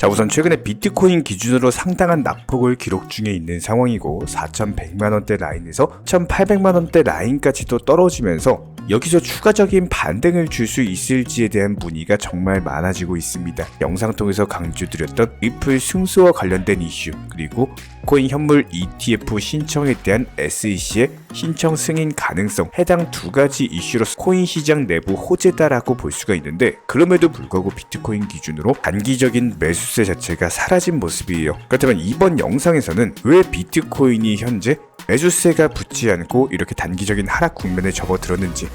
자 우선 최근에 비트코인 기준으로 상당한 낙폭을 기록 중에 있는 상황이고 4,100만원대 라인에서 1,800만원대 라인까지 도 떨어지면서 여기서 추가적인 반등을 줄 수 있을지에 대한 문의가 정말 많아지고 있습니다. 영상 통해서 강조드렸던 리플 승수와 관련된 이슈 그리고 코인 현물 ETF 신청에 대한 SEC의 신청 승인 가능성 해당 두 가지 이슈로 코인 시장 내부 호재다라고 볼 수가 있는데 그럼에도 불구하고 비트코인 기준으로 단기적인 매수세 자체가 사라진 모습이에요. 그렇다면 이번 영상에서는 왜 비트코인이 현재 매수세가 붙지 않고 이렇게 단기적인 하락 국면에 접어들었는지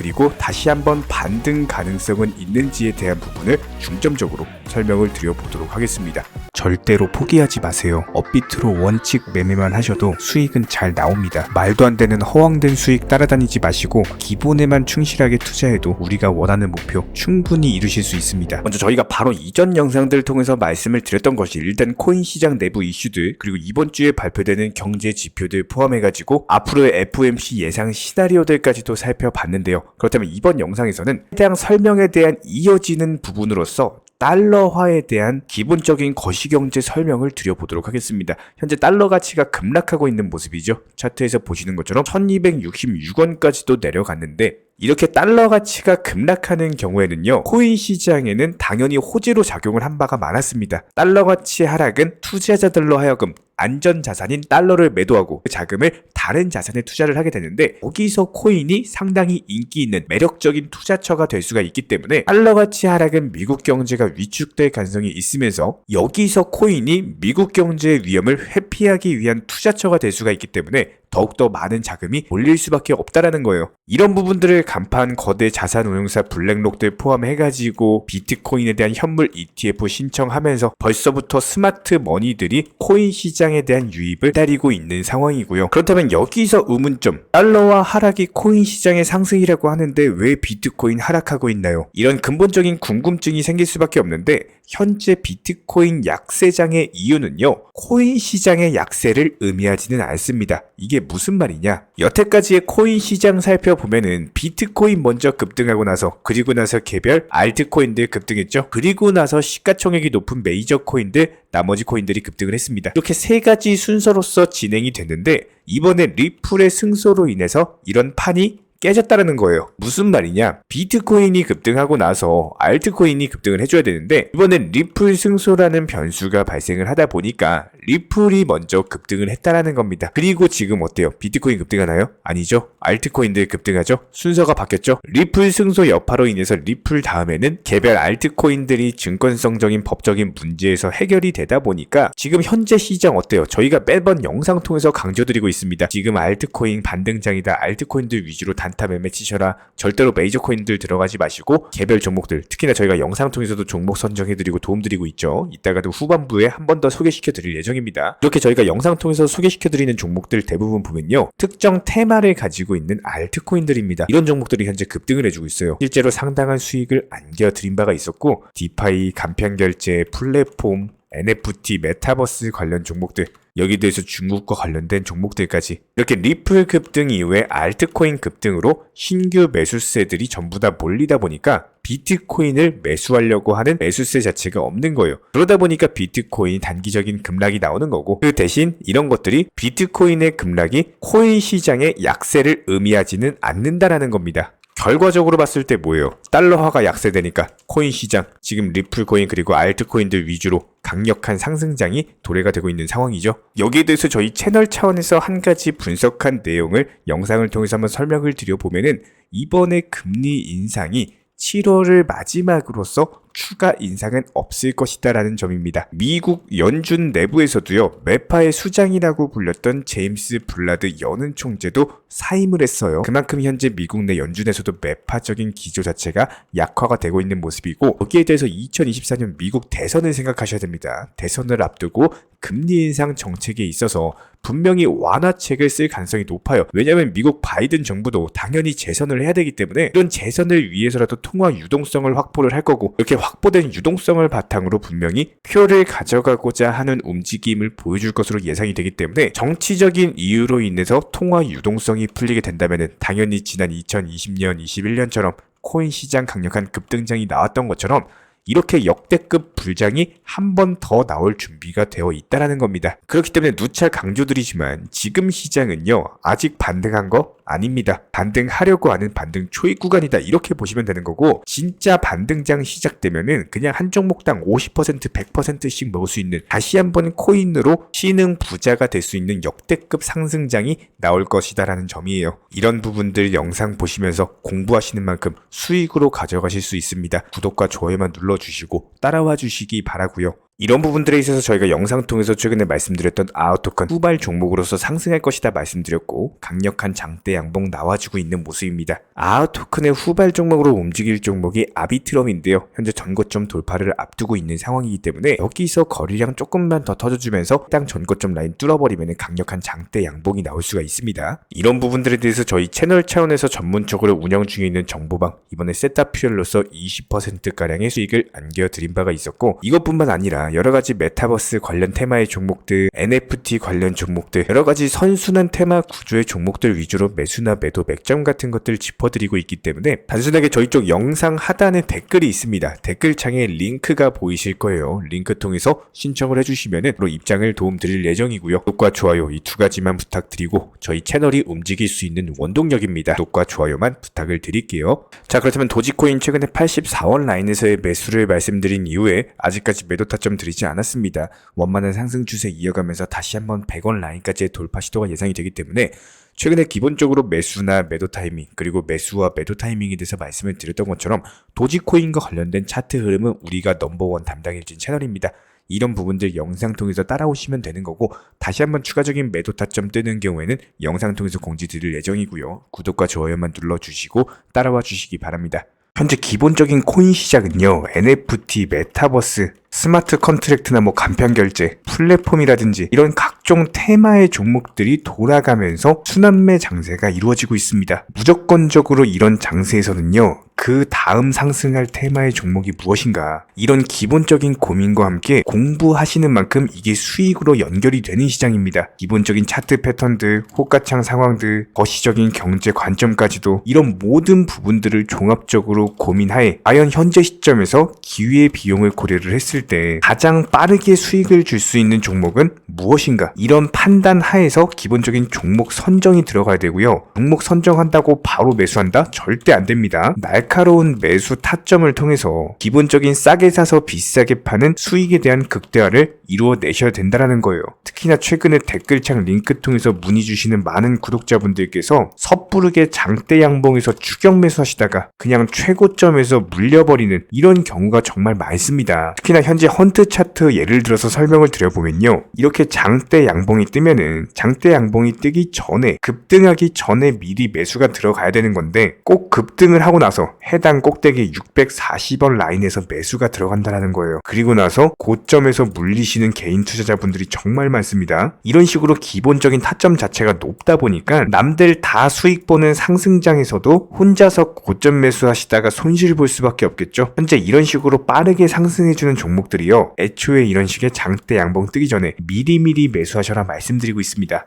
그리고 다시 한번 반등 가능성은 있는지에 대한 부분을 중점적으로 설명을 드려보도록 하겠습니다. 절대로 포기하지 마세요. 업비트로 원칙 매매만 하셔도 수익은 잘 나옵니다. 말도 안 되는 허황된 수익 따라다니지 마시고 기본에만 충실하게 투자해도 우리가 원하는 목표 충분히 이루실 수 있습니다. 먼저 저희가 바로 이전 영상들을 통해서 말씀을 드렸던 것이 일단 코인 시장 내부 이슈들 그리고 이번 주에 발표되는 경제 지표들 포함해가지고 앞으로의 FOMC 예상 시나리오들까지도 살펴봤는데요. 그렇다면 이번 영상에서는 해당 설명에 대한 이어지는 부분으로서 달러화에 대한 기본적인 거시경제 설명을 드려보도록 하겠습니다. 현재 달러 가치가 급락하고 있는 모습이죠. 차트에서 보시는 것처럼 1266원까지도 내려갔는데 이렇게 달러 가치가 급락하는 경우에는요, 코인 시장에는 당연히 호재로 작용을 한 바가 많았습니다. 달러 가치 하락은 투자자들로 하여금 안전 자산인 달러를 매도하고 그 자금을 다른 자산에 투자를 하게 되는데 거기서 코인이 상당히 인기 있는 매력적인 투자처가 될 수가 있기 때문에 달러 가치 하락은 미국 경제가 위축될 가능성이 있으면서 여기서 코인이 미국 경제의 위험을 회피하기 위한 투자처가 될 수가 있기 때문에 더욱더 많은 자금이 몰릴 수밖에 없다라는 거예요. 이런 부분들을 간파한 거대 자산 운용사 블랙록들 포함해가지고 비트코인에 대한 현물 ETF 신청하면서 벌써부터 스마트 머니들이 코인 시장에 대한 유입을 따리고 있는 상황이고요. 그렇다면 여기서 의문점, 달러와 하락이 코인 시장의 상승이라고 하는데 왜 비트코인 하락하고 있나요? 이런 근본적인 궁금증이 생길 수밖에 없는데 현재 비트코인 약세장의 이유는요. 코인 시장의 약세를 의미하지는 않습니다. 이게 무슨 말이냐? 여태까지의 코인 시장 살펴보면은 비트코인 먼저 급등하고 나서 그리고 나서 개별 알트코인들 급등했죠. 그리고 나서 시가총액이 높은 메이저 코인들 나머지 코인들이 급등을 했습니다. 이렇게 세 가지 순서로서 진행이 됐는데 이번에 리플의 승소로 인해서 이런 판이 깨졌다라는 거예요. 무슨 말이냐? 비트코인이 급등하고 나서 알트코인이 급등을 해줘야 되는데 이번엔 리플 승소라는 변수가 발생을 하다 보니까 리플이 먼저 급등을 했다라는 겁니다. 그리고 지금 어때요? 비트코인 급등하나요? 아니죠. 알트코인들 급등하죠. 순서가 바뀌었죠. 리플 승소 여파로 인해서 리플 다음에는 개별 알트코인들이 증권성적인 법적인 문제에서 해결이 되다 보니까 지금 현재 시장 어때요? 저희가 매번 영상 통해서 강조드리고 있습니다. 지금 알트코인 반등장이다. 알트코인들 위주로 단타 매매 치셔라. 절대로 메이저 코인들 들어가지 마시고 개별 종목들 특히나 저희가 영상 통해서도 종목 선정해드리고 도움드리고 있죠. 이따가도 후반부에 한 번 더 소개시켜드릴 예정입니다. 이렇게 저희가 영상 통해서 소개시켜드리는 종목들 대부분 보면요. 특정 테마를 가지고 있는 알트코인들입니다. 이런 종목들이 현재 급등을 해주고 있어요. 실제로 상당한 수익을 안겨드린 바가 있었고 디파이, 간편결제, 플랫폼, NFT, 메타버스 관련 종목들 여기 대해서 중국과 관련된 종목들까지 이렇게 리플 급등 이후에 알트코인 급등으로 신규 매수세들이 전부 다 몰리다 보니까 비트코인을 매수하려고 하는 매수세 자체가 없는 거예요. 그러다 보니까 비트코인 단기적인 급락이 나오는 거고 그 대신 이런 것들이 비트코인의 급락이 코인 시장의 약세를 의미하지는 않는다라는 겁니다. 결과적으로 봤을 때 뭐예요? 달러화가 약세되니까 코인 시장, 지금 리플 코인 그리고 알트코인들 위주로 강력한 상승장이 도래가 되고 있는 상황이죠. 여기에 대해서 저희 채널 차원에서 한 가지 분석한 내용을 영상을 통해서 한번 설명을 드려보면은 이번에 금리 인상이 7월을 마지막으로서 추가 인상은 없을 것이다라는 점입니다. 미국 연준 내부에서도요, 매파의 수장이라고 불렸던 제임스 블라드 연은 총재도 사임을 했어요. 그만큼 현재 미국 내 연준에서도 매파적인 기조 자체가 약화가 되고 있는 모습이고, 여기에 대해서 2024년 미국 대선을 생각하셔야 됩니다. 대선을 앞두고 금리 인상 정책에 있어서 분명히 완화책을 쓸 가능성이 높아요. 왜냐하면 미국 바이든 정부도 당연히 재선을 해야 되기 때문에 이런 재선을 위해서라도 통화 유동성을 확보를 할 거고 이렇게 확보된 유동성을 바탕으로 분명히 표를 가져가고자 하는 움직임을 보여줄 것으로 예상이 되기 때문에 정치적인 이유로 인해서 통화 유동성이 풀리게 된다면 당연히 지난 2020년, 21년처럼 코인 시장 강력한 급등장이 나왔던 것처럼 이렇게 역대급 불장이 한 번 더 나올 준비가 되어 있다라는 겁니다. 그렇기 때문에 누차 강조드리지만 지금 시장은요 아직 반등한 거 아닙니다. 반등하려고 하는 반등 초입 구간이다 이렇게 보시면 되는 거고 진짜 반등장 시작되면은 그냥 한 종목당 50% 100%씩 먹을 수 있는 다시 한번 코인으로 신흥 부자가 될 수 있는 역대급 상승장이 나올 것이다라는 점이에요. 이런 부분들 영상 보시면서 공부하시는 만큼 수익으로 가져가실 수 있습니다. 구독과 좋아요만 눌러 주시고 따라와 주시기 바라고요. 이런 부분들에 있어서 저희가 영상 통해서 최근에 말씀드렸던 아웃토큰 후발 종목으로서 상승할 것이다 말씀드렸고 강력한 장대 양봉 나와주고 있는 모습입니다. 아웃토큰의 후발 종목으로 움직일 종목이 아비트럼인데요. 현재 전고점 돌파를 앞두고 있는 상황이기 때문에 여기서 거리량 조금만 더 터져주면서 땅 전고점 라인 뚫어버리면 강력한 장대 양봉이 나올 수가 있습니다. 이런 부분들에 대해서 저희 채널 차원에서 전문적으로 운영 중에 있는 정보방 이번에 세타 퓨얼로서 20%가량의 수익을 안겨드린 바가 있었고 이것뿐만 아니라 여러 가지 메타버스 관련 테마의 종목들, NFT 관련 종목들, 여러 가지 선순환 테마 구조의 종목들 위주로 매수나 매도 맥점 같은 것들 짚어드리고 있기 때문에 단순하게 저희 쪽 영상 하단에 댓글이 있습니다. 댓글창에 링크가 보이실 거예요. 링크 통해서 신청을 해주시면은 바로 입장을 도움드릴 예정이고요. 구독과 좋아요 이 두 가지만 부탁드리고 저희 채널이 움직일 수 있는 원동력입니다. 구독과 좋아요만 부탁을 드릴게요. 자 그렇다면 도지코인 최근에 84원 라인에서의 매수를 말씀드린 이후에 아직까지 매도 타점 드리지 않았습니다. 원만한 상승 추세 이어가면서 다시 한번 100원 라인까지의 돌파 시도가 예상이 되기 때문에 최근에 기본적으로 매수나 매도 타이밍 그리고 매수와 매도 타이밍에 대해서 말씀을 드렸던 것처럼 도지코인과 관련된 차트 흐름은 우리가 넘버원 담당일진 채널입니다. 이런 부분들 영상 통해서 따라오시면 되는 거고 다시 한번 추가적인 매도 타점 뜨는 경우에는 영상 통해서 공지 드릴 예정이고요. 구독과 좋아요만 눌러주시고 따라와 주시기 바랍니다. 현재 기본적인 코인 시장은요, NFT, 메타버스, 스마트 컨트랙트나 뭐 간편 결제, 플랫폼이라든지 이런 각종 테마의 종목들이 돌아가면서 순환매 장세가 이루어지고 있습니다. 무조건적으로 이런 장세에서는요, 그 다음 상승할 테마의 종목이 무엇인가 이런 기본적인 고민과 함께 공부하시는 만큼 이게 수익으로 연결이 되는 시장입니다. 기본적인 차트 패턴들, 호가창 상황들, 거시적인 경제 관점까지도 이런 모든 부분들을 종합적으로 고민하에 과연 현재 시점에서 기회의 비용을 고려를 했을 때 가장 빠르게 수익을 줄 수 있는 종목은 무엇인가 이런 판단 하에서 기본적인 종목 선정이 들어가야 되고요. 종목 선정한다고 바로 매수한다? 절대 안 됩니다. 날카로운 매수 타점을 통해서 기본적인 싸게 사서 비싸게 파는 수익에 대한 극대화를 이루어내셔야 된다는 거예요. 특히나 최근에 댓글창 링크 통해서 문의 주시는 많은 구독자분들께서 섣부르게 장대 양봉에서 추격 매수하시다가 그냥 최고점에서 물려버리는 이런 경우가 정말 많습니다. 특히나 현재 헌트 차트 예를 들어서 설명을 드려보면요. 이렇게 장대 양봉이 뜨면은 장대 양봉이 뜨기 전에 급등하기 전에 미리 매수가 들어가야 되는 건데 꼭 급등을 하고 나서 해당 꼭대기 640원 라인에서 매수가 들어간다는 거예요. 그리고 나서 고점에서 물리시는 개인 투자자분들이 정말 많습니다. 이런 식으로 기본적인 타점 자체가 높다 보니까 남들 다 수익 보는 상승장에서도 혼자서 고점 매수하시다가 손실 볼 수밖에 없겠죠. 현재 이런 식으로 빠르게 상승해주는 종목 들이요. 애초에 이런 식의 장대 양봉 뜨기 전에 미리미리 매수하셔라 말씀드리고 있습니다.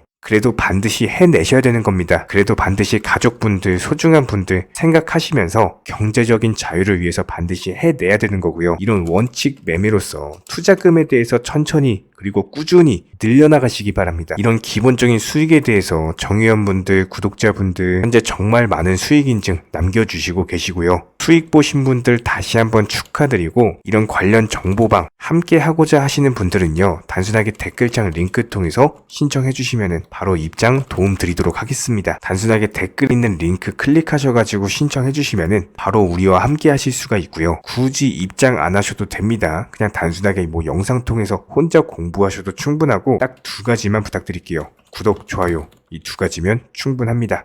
그래도 반드시 해내셔야 되는 겁니다. 그래도 반드시 가족분들, 소중한 분들 생각하시면서 경제적인 자유를 위해서 반드시 해내야 되는 거고요. 이런 원칙 매매로서 투자금에 대해서 천천히 그리고 꾸준히 늘려나가시기 바랍니다. 이런 기본적인 수익에 대해서 정의원분들, 구독자분들 현재 정말 많은 수익 인증 남겨주시고 계시고요. 수익 보신 분들 다시 한번 축하드리고 이런 관련 정보방 함께 하고자 하시는 분들은요. 단순하게 댓글창 링크 통해서 신청해 주시면 바로 입장 도움 드리도록 하겠습니다. 단순하게 댓글 있는 링크 클릭하셔가지고 신청해 주시면 바로 우리와 함께 하실 수가 있고요. 굳이 입장 안 하셔도 됩니다. 그냥 단순하게 뭐 영상 통해서 혼자 공부하셔도 충분하고 딱 두 가지만 부탁드릴게요. 구독, 좋아요 이 두 가지면 충분합니다.